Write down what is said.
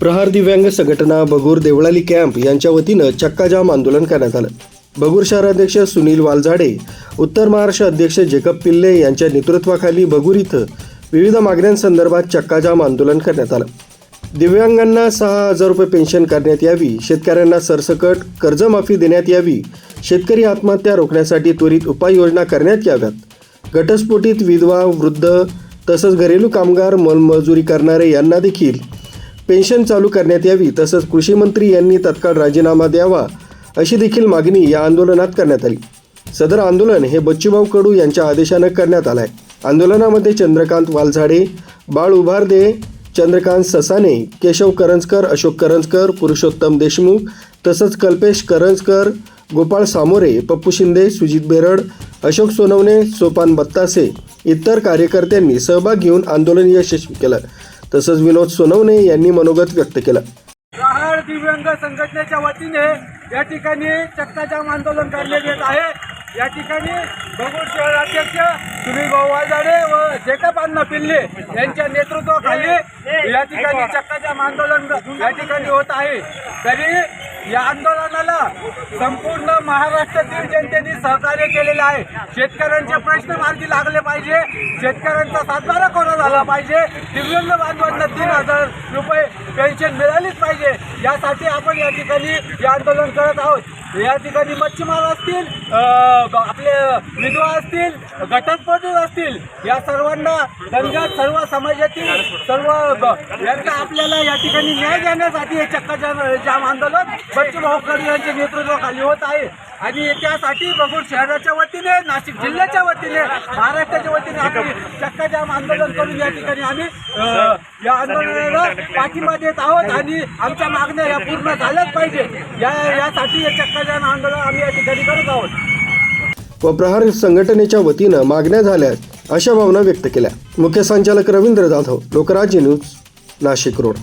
प्रहार दिव्यांग संघटना बगूर देवळाली कॅम्प यांच्या वतीनं चक्काजाम आंदोलन करण्यात आलं. बगूर शहराध्यक्ष सुनील वालझाडे उत्तर महाराष्ट्र अध्यक्ष जेकब पिल्ले यांच्या नेतृत्वाखाली बगूर इथं विविध मागण्यांसंदर्भात चक्काजाम आंदोलन करण्यात आलं. दिव्यांगांना सहा हजार रुपये पेन्शन करण्यात यावी शेतकऱ्यांना सरसकट कर्जमाफी देण्यात यावी शेतकरी आत्महत्या रोखण्यासाठी त्वरित उपाययोजना करण्यात याव्यात. घटस्फोटीत विधवा वृद्ध तसंच घरेलू कामगार मलमजुरी करणारे यांना देखील पेन्शन चालू करण्यात यावी तसंच कृषी मंत्री यांनी तत्काळ राजीनामा द्यावा अशी देखील मागणी या आंदोलनात करण्यात आली. सदर आंदोलन हे बच्चूभाऊ कडू यांच्या आदेशानं करण्यात आलं आहे आंदोलनामध्ये चंद्रकांत वालझाडे बाळ उभारदे चंद्रकांत ससाने केशव करंजकर अशोक करंजकर पुरुषोत्तम देशमुख तसंच कल्पेश करंजकर गोपाळ सामोरे पप्पू शिंदे सुजित बेरड अशोक सोनवणे सोपान बत्तासे इतर कार्यकर्त्यांनी सहभाग घेऊन आंदोलन यशस्वी केलं. तसंच विनोद सोनवणे यांनी मनोगत व्यक्त केलं. प्रहार दिव्यांग संघटनेच्या वतीने या ठिकाणी चक्काजाम आंदोलन करण्यात येत आहे. या ठिकाणी बगूर शहर अध्यक्ष सुनील भाऊ वाजाडे व जेकब अण्णा पिल्ले यांच्या नेतृत्वाखाली या ठिकाणी चक्काजाम आंदोलन या ठिकाणी होत आहे. तरी या आंदोलनाला संपूर्ण महाराष्ट्रातील जनतेने सहकार्य केलेलं आहे. शेतकऱ्यांचे प्रश्न मार्गी लागले पाहिजे. शेतकऱ्यांचा सातबारा कोणा झाला पाहिजे. दिव्यांग बांधवांना तीन हजार रुपये पेन्शन मिळालीच पाहिजे. यासाठी आपण या ठिकाणी हे आंदोलन करत आहोत. या ठिकाणी मच्छीमार असतील विधवा असतील घटस्फोटित असतील या सर्वांना धनगर सर्व समाजातील सर्व यांचा आपल्याला या ठिकाणी न्याय देण्यासाठी हे चक्का जाम आंदोलन बच्चूभाऊ कडू यांच्या नेतृत्वाखाली होत आहे. आणि त्यासाठी बघून शहराच्या वतीने नाशिक जिल्ह्याच्या वतीने महाराष्ट्राच्या वतीने आम्ही चक्काजाम आंदोलन करून या ठिकाणी आम्ही या आंदोलनाला पाठिंबा देत आहोत आणि आमच्या मागण्या या पूर्ण झाल्याच पाहिजे. या यासाठी हे चक्काजाम आंदोलन आम्ही या ठिकाणी करत आहोत. व प्रहार संघटनेच्या वतीनं मागण्या झाल्या अशा भावना व्यक्त केल्या. मुख्य संचालक रवींद्र जाधव लोकराज्य न्यूज नाशिक रोड.